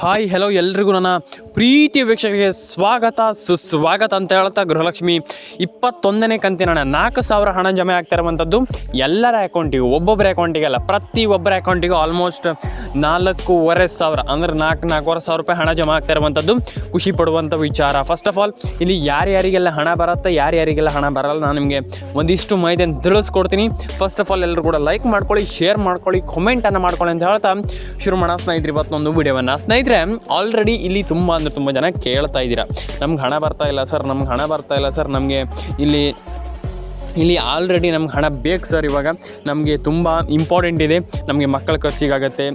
Hi hello ಎಲ್ರಿಗೂ ನನ್ನ ಪ್ರೀತಿ ವೀಕ್ಷಕರಿಗೆ ಸ್ವಾಗತ, ಸುಸ್ವಾಗತ ಅಂತ ಹೇಳ್ತಾ ಗೃಹಲಕ್ಷ್ಮಿ. ಇಪ್ಪತ್ತೊಂದನೇ ಕಂತಿನ ನಾಲ್ಕು ಸಾವಿರ ಹಣ ಜಮೆ ಆಗ್ತಾ ಇರುವಂಥದ್ದು ಎಲ್ಲರ ಅಕೌಂಟಿಗೂ ಒಬ್ಬೊಬ್ಬರ ಅಕೌಂಟಿಗೆಲ್ಲ ಪ್ರತಿ ಒಬ್ಬರ ಅಕೌಂಟಿಗೂ ಆಲ್ಮೋಸ್ಟ್ ನಾಲ್ಕೂವರೆ ಸಾವಿರ, ಅಂದ್ರೆ ನಾಲ್ಕು, ನಾಲ್ಕೂವರೆ ಸಾವಿರ ರೂಪಾಯಿ ಹಣ ಜಮಾ ಆಗ್ತಾ ಇರುವಂಥದ್ದು ಖುಷಿ ಪಡುವಂಥ ವಿಚಾರ. ಫಸ್ಟ್ ಆಫ್ ಆಲ್ ಇಲ್ಲಿ ಯಾರ್ಯಾರಿಗೆಲ್ಲ ಹಣ ಬರುತ್ತೆ ಯಾರ್ಯಾರಿಗೆಲ್ಲ ಹಣ ಬರಲ್ಲ ನಾನು ನಿಮಗೆ ಒಂದಿಷ್ಟು ಮಾಹಿತಿಯನ್ನು ತಿಳಿಸ್ಕೊಡ್ತೀನಿ. ಫಸ್ಟ್ ಆಫ್ ಆಲ್ ಎಲ್ಲರೂ ಕೂಡ ಲೈಕ್ ಮಾಡ್ಕೊಳ್ಳಿ ಶೇರ್ ಮಾಡ್ಕೊಳ್ಳಿ ಕಮೆಂಟನ್ನು ಮಾಡ್ಕೊಳ್ಳಿ ಅಂತ ಹೇಳ್ತಾ ಶುರು ಮಾಡೋಣ ಸ್ನೇಹಿತರು, ಇವತ್ತೊಂದು ವಿಡಿಯೋವನ್ನು ಸ್ನೇಹಿತರೆ ಆಲ್ರೆಡಿ ಇಲ್ಲಿ ತುಂಬ ಅಂದರೆ ತುಂಬ ಜನ ಕೇಳ್ತಾ ಇದ್ದೀರಾ. ನಮ್ಗೆ ಹಣ ಬರ್ತಾ ಇಲ್ಲ ಸರ್, ನಮ್ಗೆ ಹಣ ಬರ್ತಾ ಇಲ್ಲ ಸರ್, ನಮಗೆ ಇಲ್ಲಿ ಇಲ್ಲಿ ಆಲ್ರೆಡಿ ನಮ್ಗೆ ಹಣ ಬೇಕು ಸರ್ ಇವಾಗ. ನಮಗೆ ತುಂಬ ಇಂಪಾರ್ಟೆಂಟ್ ಇದೆ. ನಮಗೆ ಮಕ್ಕಳ ಖರ್ಚಿಗಾಗತ್ತೆ.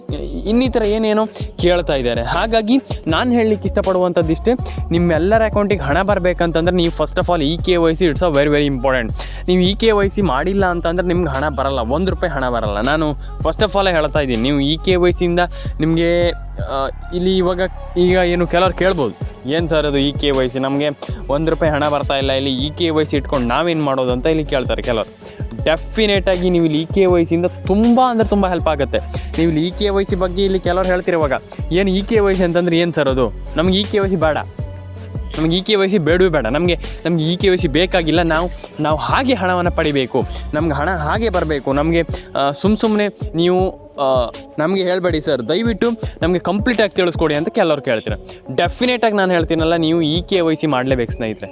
ಇನ್ನಿತರ ಏನೇನೋ ಕೇಳ್ತಾ ಇದ್ದಾರೆ. ಹಾಗಾಗಿ ನಾನು ಹೇಳಲಿಕ್ಕೆ ಇಷ್ಟಪಡುವಂಥದ್ದು ಇಷ್ಟೇ. ನಿಮ್ಮೆಲ್ಲರ ಅಕೌಂಟಿಗೆ ಹಣ ಬರಬೇಕಂತಂದ್ರೆ ನೀವು first of all e K Y C it's a very very important ನೀವು ಇ ಕೆ ವೈ ಸಿ ಮಾಡಿಲ್ಲ ಅಂತಂದ್ರೆ ನಿಮ್ಗೆ ಹಣ ಬರಲ್ಲ. ಒಂದು ರೂಪಾಯಿ ಹಣ ಬರಲ್ಲ. ನಾನು ಫಸ್ಟ್ ಆಫ್ ಆಲ್ ಹೇಳ್ತಾ ಇದ್ದೀನಿ. ನೀವು ಇ ಕೆ ವೈ ಸಿಯಿಂದ ನಿಮಗೆ ಇಲ್ಲಿ ಇವಾಗ ಈಗ ಏನು ಕೆಲವ್ರು ಕೇಳ್ಬೋದು. ಏನು ಸರ್ ಅದು ಇ ಕೆ ವೈ ಸಿ ನಮಗೆ ಒಂದು ರೂಪಾಯಿ ಹಣ ಬರ್ತಾ ಇಲ್ಲ. ಇಲ್ಲಿ ಇ ಕೆ ವೈ ಸಿ ಇಟ್ಕೊಂಡು ನಾವೇನು ಮಾಡೋದು ಅಂತ ಇಲ್ಲಿ ಕೇಳ್ತಾರೆ ಕೆಲವರು. ಡೆಫಿನೆಟಾಗಿ ನೀವು ಇಲ್ಲಿ ಇ ಕೆ ವೈ ಸಿಯಿಂದ ತುಂಬ ಅಂದರೆ ತುಂಬ ಹೆಲ್ಪ್ ಆಗುತ್ತೆ. ನೀವು ಇಲ್ಲಿ ಇ ಕೆ ವೈ ಸಿ ಬಗ್ಗೆ ಇಲ್ಲಿ ಕೆಲವರು ಹೇಳ್ತಿರುವಾಗ, ಏನು ಇ ಕೆ ವೈ ಸಿ ಅಂತಂದ್ರೆ ಏನು ಸರ್ ಅದು? ನಮಗೆ ಇ ಕೆ ವೈ ಸಿ ಬೇಡ. ನಮಗೆ ಇ ಕೆ ವೈ ಸಿ ಬೇಡವೇ ಬೇಡ. ನಮಗೆ ನಮಗೆ ಇ ಕೆ ವೈ ಸಿ ಬೇಕಾಗಿಲ್ಲ. ನಾವು ನಾವು ಹಾಗೆ ಹಣವನ್ನು ಪಡಿಬೇಕು. ನಮ್ಗೆ ಹಣ ಹಾಗೆ ಬರಬೇಕು. ನಮಗೆ ಸುಮ್ಮ ಸುಮ್ಮನೆ ನೀವು ನಮಗೆ ಹೇಳಬೇಡಿ ಸರ್. ದಯವಿಟ್ಟು ನಮಗೆ ಕಂಪ್ಲೀಟಾಗಿ ತಿಳಿಸ್ಕೊಡಿ ಅಂತ ಕೆಲವ್ರು ಕೇಳ್ತೀರ. ಡೆಫಿನೆಟಾಗಿ ನಾನು ಹೇಳ್ತೀನಲ್ಲ, ನೀವು ಇ ಕೆ ವೈ ಸಿ ಮಾಡಲೇಬೇಕು ಸ್ನೇಹಿತರೆ.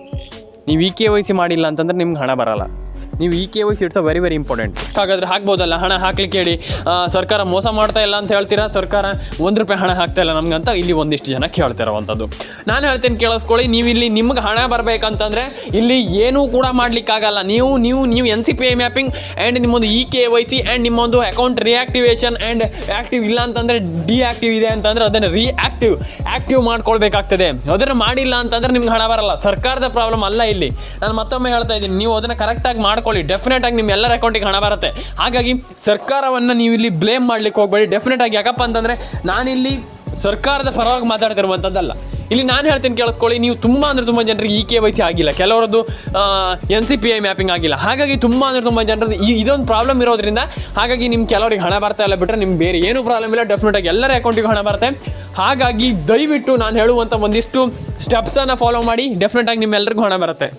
ನೀವು ಇ ಕೆ ವೈ ಸಿ ಮಾಡಿಲ್ಲ ಅಂತಂದ್ರೆ ನಿಮ್ಗೆ ಹಣ ಬರಲ್ಲ. ನೀವು e K Y C it's very very important ಹಾಗಾದ್ರೆ ಹಾಕ್ಬೋದಲ್ಲ? ಹಣ ಹಾಕ್ಲಿಕ್ಕೆ ಹೇಳಿ. ಸರ್ಕಾರ ಮೋಸ ಮಾಡ್ತಾ ಇಲ್ಲ ಅಂತ ಹೇಳ್ತೀರಾ? ಸರ್ಕಾರ ಒಂದು ರೂಪಾಯಿ ಹಣ ಹಾಕ್ತಾ ಇಲ್ಲ ನಮ್ಗೆ ಅಂತ ಇಲ್ಲಿ ಒಂದಿಷ್ಟು ಜನ ಕೇಳ್ತಿರೋವಂಥದ್ದು. ನಾನು ಹೇಳ್ತೀನಿ ಕೇಳಿಸ್ಕೊಳ್ಳಿ ನೀವು ಇಲ್ಲಿ ನಿಮ್ಗೆ ಹಣ ಬರಬೇಕಂತಂದ್ರೆ ಇಲ್ಲಿ ಏನೂ ಕೂಡ ಮಾಡ್ಲಿಕ್ಕಾಗಲ್ಲ. ನೀವು ನೀವು ನೀವು N C P I mapping and ನಿಮ್ಮೊಂದು e K Y C and ನಿಮ್ಮೊಂದು ಅಕೌಂಟ್ ರಿಯಾಕ್ಟಿವೇಷನ್ ಆ್ಯಂಡ್ ಆ್ಯಕ್ಟಿವ್ ಇಲ್ಲ ಅಂತಂದರೆ ಡಿಆಕ್ಟಿವ್ ಇದೆ ಅಂತಂದ್ರೆ ಅದನ್ನು ರಿಆಕ್ಟಿವ್ ಆ್ಯಕ್ಟಿವ್ ಮಾಡ್ಕೊಳ್ಬೇಕಾಗ್ತದೆ. ಅದನ್ನು ಮಾಡಿಲ್ಲ ಅಂತಂದ್ರೆ ನಿಮ್ಗೆ ಹಣ ಬರಲ್ಲ. ಸರ್ಕಾರದ ಪ್ರಾಬ್ಲಮ್ ಅಲ್ಲ ಇಲ್ಲಿ. ನಾನು ಮತ್ತೊಮ್ಮೆ ಹೇಳ್ತಾ ಇದ್ದೀನಿ. ನೀವು ಅದನ್ನು ಕರೆಕ್ಟಾಗಿ ಮಾಡ್ಕೊಳ್ಳಿ. ಡೆಫಿನೆಟ್ ಆಗಿ ನಿಮ್ಮ ಎಲ್ಲರ ಅಕೌಂಟಿಗೆ ಹಣ ಬರುತ್ತೆ. ಹಾಗಾಗಿ ಸರ್ಕಾರವನ್ನು ನೀವು ಇಲ್ಲಿ ಬ್ಲೇಮ್ ಮಾಡ್ಲಿಕ್ಕೆ ಹೋಗಬೇಡಿ. ಡೆಫಿನೆಟ್ ಆಗಿ ಯಾಕಪ್ಪ ಅಂತಂದರೆ ನಾನಿಲ್ಲಿ ಸರ್ಕಾರದ ಪರವಾಗಿ ಮಾತಾಡ್ತಿರುವಂಥದ್ದಲ್ಲ ಇಲ್ಲಿ ನಾನು ಹೇಳ್ತೀನಿ ಕೇಳಿಸ್ಕೊಳ್ಳಿ. ನೀವು ತುಂಬ ಅಂದರೆ ತುಂಬ ಜನರಿಗೆ ಇ ಕೆ ವೈ ಸಿ ಆಗಿಲ್ಲ. ಕೆಲವರದ್ದು N C P I mapping ಆಗಿಲ್ಲ. ಹಾಗಾಗಿ ತುಂಬ ಅಂದರೆ ತುಂಬ ಜನರದ್ದು ಈ, ಇದೊಂದು ಪ್ರಾಬ್ಲಮ್ ಇರೋದ್ರಿಂದ ಹಾಗಾಗಿ ನಿಮ್ಮ ಕೆಲವರಿಗೆ ಹಣ ಬರ್ತಾ ಇಲ್ಲ ಬಿಟ್ಟರೆ ನಿಮ್ಗೆ ಬೇರೆ ಏನೂ ಪ್ರಾಬ್ಲಮ್ ಇಲ್ಲ. ಡೆಫಿನೆಟಾಗಿ ಎಲ್ಲರ ಅಕೌಂಟಿಗೆ ಹಣ ಬರುತ್ತೆ. ಹಾಗಾಗಿ ದಯವಿಟ್ಟು ನಾನು ಹೇಳುವಂಥ ಒಂದಿಷ್ಟು ಸ್ಟೆಪ್ಸನ್ನು ಫಾಲೋ ಮಾಡಿ. ಡೆಫಿನೆಟಾಗಿ ನಿಮ್ಮೆಲ್ಲರಿಗೂ ಹಣ ಬರುತ್ತೆ.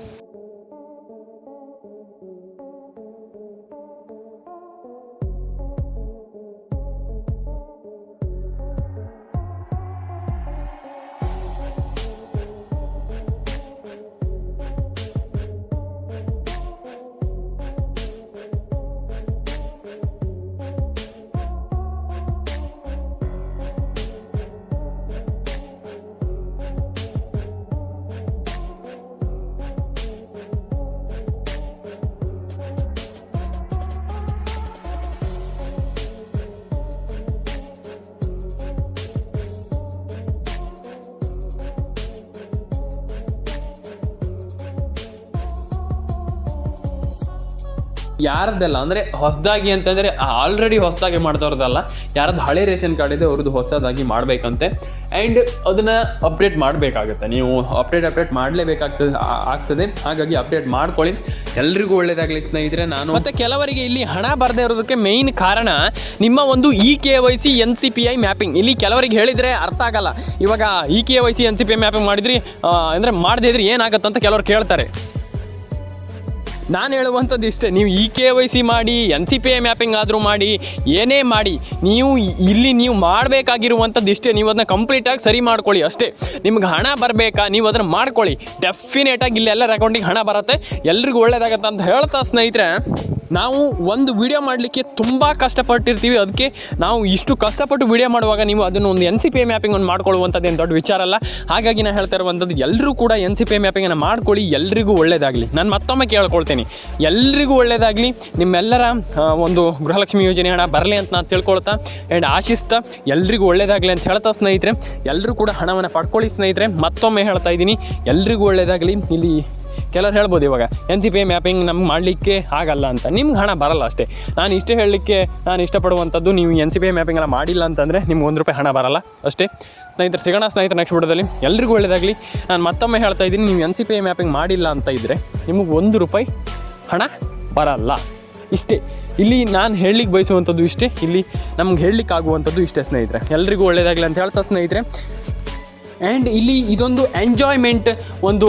ಯಾರದ್ದಲ್ಲ ಅಂದರೆ ಹೊಸದಾಗಿ ಅಂತಂದರೆ ಆಲ್ರೆಡಿ ಹೊಸದಾಗಿ ಮಾಡ್ದವ್ರದ್ದಲ್ಲ ಯಾರದ್ದು ಹಳೆ ರೇಷನ್ ಕಾರ್ಡ್ ಇದೆ ಅವ್ರದ್ದು ಹೊಸದಾಗಿ ಮಾಡಬೇಕಂತೆ. ಆ್ಯಂಡ್ ಅದನ್ನು ಅಪ್ಡೇಟ್ ಮಾಡಬೇಕಾಗುತ್ತೆ. ನೀವು ಅಪ್ಡೇಟ್ ಅಪ್ಡೇಟ್ ಮಾಡಲೇಬೇಕಾಗ್ತದೆ ಆಗ್ತದೆ. ಹಾಗಾಗಿ ಅಪ್ಡೇಟ್ ಮಾಡ್ಕೊಳ್ಳಿ. ಎಲ್ರಿಗೂ ಒಳ್ಳೆಯದಾಗಲಿ ಸ್ನೇಹಿತರೆ, ನಾನು ಮತ್ತು ಕೆಲವರಿಗೆ ಇಲ್ಲಿ ಹಣ ಬರದೇ ಇರೋದಕ್ಕೆ ಮೇಯ್ನ್ ಕಾರಣ ನಿಮ್ಮ ಒಂದು e K Y C N C P I mapping ಇಲ್ಲಿ ಕೆಲವರಿಗೆ ಹೇಳಿದರೆ ಅರ್ಥ ಆಗಲ್ಲ. ಇವಾಗ e K Y C N C P I mapping ಮಾಡಿದ್ರಿ ಅಂದರೆ ಮಾಡದೇ ಇದ್ರೆ ಏನಾಗುತ್ತೆ ಅಂತ ಕೆಲವರು ಕೇಳ್ತಾರೆ. ನಾನು ಹೇಳುವಂಥದ್ದು ಇಷ್ಟೇ, ನೀವು ಇ ಕೆ ವೈ ಸಿ ಮಾಡಿ, N C P I mapping ಆದರೂ ಮಾಡಿ, ಏನೇ ಮಾಡಿ, ನೀವು ಇಲ್ಲಿ ನೀವು ಮಾಡಬೇಕಾಗಿರುವಂಥದ್ದು ಇಷ್ಟೇ, ನೀವು ಅದನ್ನ ಕಂಪ್ಲೀಟಾಗಿ ಸರಿ ಮಾಡ್ಕೊಳ್ಳಿ ಅಷ್ಟೇ. ನಿಮ್ಗೆ ಹಣ ಬರಬೇಕಾ, ನೀವು ಅದನ್ನು ಮಾಡ್ಕೊಳ್ಳಿ. ಡೆಫಿನೇಟಾಗಿ ಇಲ್ಲೆಲ್ಲರ ಅಕೌಂಟಿಗೆ ಹಣ ಬರುತ್ತೆ. ಎಲ್ರಿಗೂ ಒಳ್ಳೇದಾಗತ್ತೆ ಅಂತ ಹೇಳ್ತಾ ಸ್ನೇಹಿತರೆ ನಾವು ಒಂದು ವಿಡಿಯೋ ಮಾಡಲಿಕ್ಕೆ ತುಂಬ ಕಷ್ಟಪಟ್ಟಿರ್ತೀವಿ. ಅದಕ್ಕೆ ನಾವು ಇಷ್ಟು ಕಷ್ಟಪಟ್ಟು ವಿಡಿಯೋ ಮಾಡುವಾಗ ನೀವು ಅದನ್ನು ಒಂದು ಎನ್ ಸಿ ಪಿ ಮ್ಯಾಪಿಂಗ್ ಒಂದು ಮಾಡ್ಕೊಳ್ಳುವಂಥದ್ದು ಏನು ದೊಡ್ಡ ವಿಚಾರ ಅಲ್ಲ. ಹಾಗಾಗಿ ನಾನು ಹೇಳ್ತಾ ಇರುವಂಥದ್ದು ಎಲ್ಲರೂ ಕೂಡ ಎನ್ ಸಿ ಪಿ ಎ ಮ್ಯಾಪಿಂಗನ್ನು ಮಾಡ್ಕೊಳ್ಳಿ, ಎಲ್ರಿಗೂ ಒಳ್ಳೆಯದಾಗಲಿ ನಾನು ಮತ್ತೊಮ್ಮೆ ಕೇಳ್ಕೊಳ್ತೇನೆ. ಎಲ್ರಿಗೂ ಒಳ್ಳೆಯದಾಗಲಿ ನಿಮ್ಮೆಲ್ಲರ ಒಂದು ಗೃಹಲಕ್ಷ್ಮಿ ಯೋಜನೆ ಹಣ ಬರಲಿ ಅಂತ ನಾನು ತಿಳ್ಕೊಳ್ತಾ ಆ್ಯಂಡ್ ಆಶಿಸ್ತಾ ಎಲ್ರಿಗೂ ಒಳ್ಳೆಯದಾಗಲಿ ಅಂತ ಹೇಳ್ತಾ ಸ್ನೇಹಿತರೆ. ಎಲ್ಲರೂ ಕೂಡ ಹಣವನ್ನು ಪಡ್ಕೊಳ್ಳಿ ಸ್ನೇಹಿತರೆ. ಮತ್ತೊಮ್ಮೆ ಹೇಳ್ತಾ ಇದ್ದೀನಿ, ಎಲ್ರಿಗೂ ಒಳ್ಳೆಯದಾಗಲಿ ಇಲ್ಲಿ ಕೆಲವ್ರು ಹೇಳ್ಬೋದು ಇವಾಗ ಎನ್ ಸಿ ಪಿ ಮ್ಯಾಪಿಂಗ್ ನಮ್ಗೆ ಮಾಡಲಿಕ್ಕೆ ಆಗಲ್ಲ ಅಂತ. ನಿಮ್ಗೆ ಹಣ ಬರಲ್ಲ ಅಷ್ಟೇ. ನಾನು ಇಷ್ಟೇ ಹೇಳಲಿಕ್ಕೆ ನಾನು ಇಷ್ಟಪಡುವಂಥದ್ದು ನೀವು ಎನ್ ಸಿ ಪಿ ಮ್ಯಾಪಿಂಗ್ ಎಲ್ಲ ಮಾಡಿಲ್ಲ ಅಂತಂದರೆ ನಿಮ್ಗೆ ಒಂದು ರೂಪಾಯಿ ಹಣ ಬರಲ್ಲ ಅಷ್ಟೇ. ಸ್ನೇಹಿತರೆ, ಸಿಗೋಣ ಸ್ನೇಹಿತರೆ ನೆಕ್ಸ್ಟ್ ವಿಡಿಯೋದಲ್ಲಿ. ಎಲ್ರಿಗೂ ಒಳ್ಳೆಯದಾಗಲಿ ನಾನು ಮತ್ತೊಮ್ಮೆ ಹೇಳ್ತಾ ಇದ್ದೀನಿ, ನೀವು ಎನ್ ಸಿ ಪಿ ಮ್ಯಾಪಿಂಗ್ ಮಾಡಿಲ್ಲ ಅಂತ ಇದ್ದರೆ ನಿಮಗೆ ಒಂದು ರೂಪಾಯಿ ಹಣ ಬರಲ್ಲ. ಇಷ್ಟೇ. ಇಲ್ಲಿ ನಾನು ಹೇಳಲಿಕ್ಕೆ ಬಯಸುವಂಥದ್ದು ಇಷ್ಟೇ. ಇಲ್ಲಿ ನಮ್ಗೆ ಹೇಳಲಿಕ್ಕೆ ಆಗುವಂಥದ್ದು ಇಷ್ಟೇ ಸ್ನೇಹಿತರೆ. ಎಲ್ರಿಗೂ ಒಳ್ಳೆಯದಾಗಲಿ ಅಂತ ಹೇಳ್ತಾ ಸ್ನೇಹಿತರೆ. ಆ್ಯಂಡ್ ಇಲ್ಲಿ ಇದೊಂದು ಎಂಜಾಯ್ಮೆಂಟ್ ಒಂದು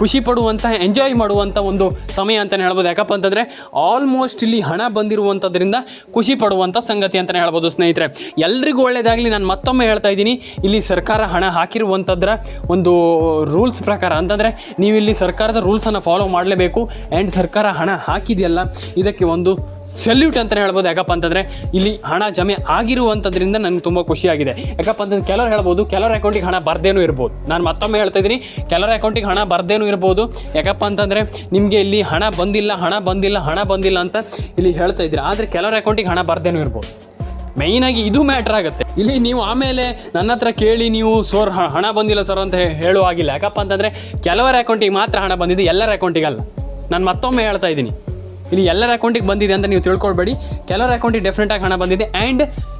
ಖುಷಿ ಪಡುವಂಥ ಎಂಜಾಯ್ ಮಾಡುವಂಥ ಒಂದು ಸಮಯ ಅಂತಲೇ ಹೇಳ್ಬೋದು. ಯಾಕಪ್ಪ ಅಂತಂದರೆ ಆಲ್ಮೋಸ್ಟ್ ಇಲ್ಲಿ ಹಣ ಬಂದಿರುವಂಥದ್ರಿಂದ ಖುಷಿ ಪಡುವಂಥ ಸಂಗತಿ ಅಂತಲೇ ಹೇಳ್ಬೋದು ಸ್ನೇಹಿತರೆ. ಎಲ್ರಿಗೂ ಒಳ್ಳೆಯದಾಗಲಿ ನಾನು ಮತ್ತೊಮ್ಮೆ ಹೇಳ್ತಾ ಇದ್ದೀನಿ, ಇಲ್ಲಿ ಸರ್ಕಾರ ಹಣ ಹಾಕಿರುವಂಥದ್ರ ಒಂದು ರೂಲ್ಸ್ ಪ್ರಕಾರ. ಅಂತಂದರೆ, ನೀವು ಇಲ್ಲಿ ಸರ್ಕಾರದ ರೂಲ್ಸನ್ನು ಫಾಲೋ ಮಾಡಲೇಬೇಕು. ಆ್ಯಂಡ್ ಸರ್ಕಾರ ಹಣ ಹಾಕಿದೆಯಲ್ಲ, ಇದಕ್ಕೆ ಒಂದು ಸೆಲ್ಯೂಟ್ ಅಂತಲೇ ಹೇಳ್ಬೋದು. ಯಾಕಪ್ಪ ಅಂತಂದರೆ, ಇಲ್ಲಿ ಹಣ ಜಮೆ ಆಗಿರುವಂಥದ್ರಿಂದ ನನಗೆ ತುಂಬ ಖುಷಿಯಾಗಿದೆ ಯಾಕಪ್ಪ ಅಂತಂದ್ರೆ, ಕೆಲವರು ಹೇಳ್ಬೋದು, ಕೆಲವ್ರ ಅಕೌಂಟಿಗೆ ಹಣ ಬರ್ದೇನೂ ಇರ್ಬೋದು. ನಾನು ಮತ್ತೊಮ್ಮೆ ಹೇಳ್ತಾ ಇದ್ದೀನಿ, ಕೆಲವರ ಅಕೌಂಟಿಗೆ ಹಣ ಬರ್ದೇನೂ ಇರ್ಬೋದು. ಯಾಕಪ್ಪ ಅಂತಂದರೆ ನಿಮಗೆ ಇಲ್ಲಿ ಹಣ ಬಂದಿಲ್ಲ ಹಣ ಬಂದಿಲ್ಲ ಹಣ ಬಂದಿಲ್ಲ ಅಂತ ಇಲ್ಲಿ ಹೇಳ್ತಾ ಇದ್ದೀರಿ. ಆದರೆ ಕೆಲವರ ಅಕೌಂಟಿಗೆ ಹಣ ಬರ್ದೇನೂ ಇರ್ಬೋದು. ಮೈನಾಗಿ ಇದು ಮ್ಯಾಟ್ರ್ ಆಗುತ್ತೆ. ಇಲ್ಲಿ ನೀವು ಆಮೇಲೆ ನನ್ನ ಹತ್ರ ಕೇಳಿ ನೀವು ಸೋರ್ ಹಣ ಬಂದಿಲ್ಲ ಸರ್ ಅಂತ ಹೇಳೋ ಹೇಳುವಾಗಿಲ್ಲ ಯಾಕಪ್ಪ ಅಂತಂದರೆ ಕೆಲವರ ಅಕೌಂಟಿಗೆ ಮಾತ್ರ ಹಣ ಬಂದಿದೆ ಎಲ್ಲರ ಅಕೌಂಟಿಗಲ್ಲ ನಾನು ಮತ್ತೊಮ್ಮೆ ಹೇಳ್ತಾ ಇದ್ದೀನಿ. ಇಲ್ಲಿ ಎಲ್ಲರ ಅಕೌಂಟಿಗೆ ಬಂದಿದೆ ಅಂತ ನೀವು ತಿಳ್ಕೊಳ್ಬೇಡಿ. ಕೆಲವರ ಅಕೌಂಟಿಗೆ ಡೆಫ್ರೆಂಟಾಗಿ ಹಣ ಬಂದಿದೆ. ಆ್ಯಂಡ್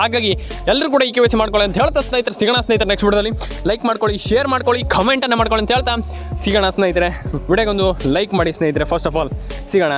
ಹಾಗಾಗಿ ಎಲ್ಲರೂ ಕೂಡ ಈ ಕೆ ಸಿ ಮಾಡ್ಕೊಳ್ಳಿ ಅಂತ ಹೇಳ್ತಾ ಸ್ನೇಹಿತರೆ, ಸಿಗೋಣ ಸ್ನೇಹಿತರೆ ನೆಕ್ಸ್ಟ್ ವಿಡಿಯೋದಲ್ಲಿ. ಲೈಕ್ ಮಾಡ್ಕೊಳ್ಳಿ ಶೇರ್ ಮಾಡ್ಕೊಳ್ಳಿ ಕಮೆಂಟನ್ನು ಮಾಡ್ಕೊಳ್ಳಿ ಅಂತ ಹೇಳ್ತಾ ಸಿಗೋಣ ಸ್ನೇಹಿತರೆ. ವಿಡಿಯೋಗೊಂದು ಲೈಕ್ ಮಾಡಿ ಸ್ನೇಹಿತರೆ ಫಸ್ಟ್ ಆಫ್ ಆಲ್ ಸಿಗೋಣ.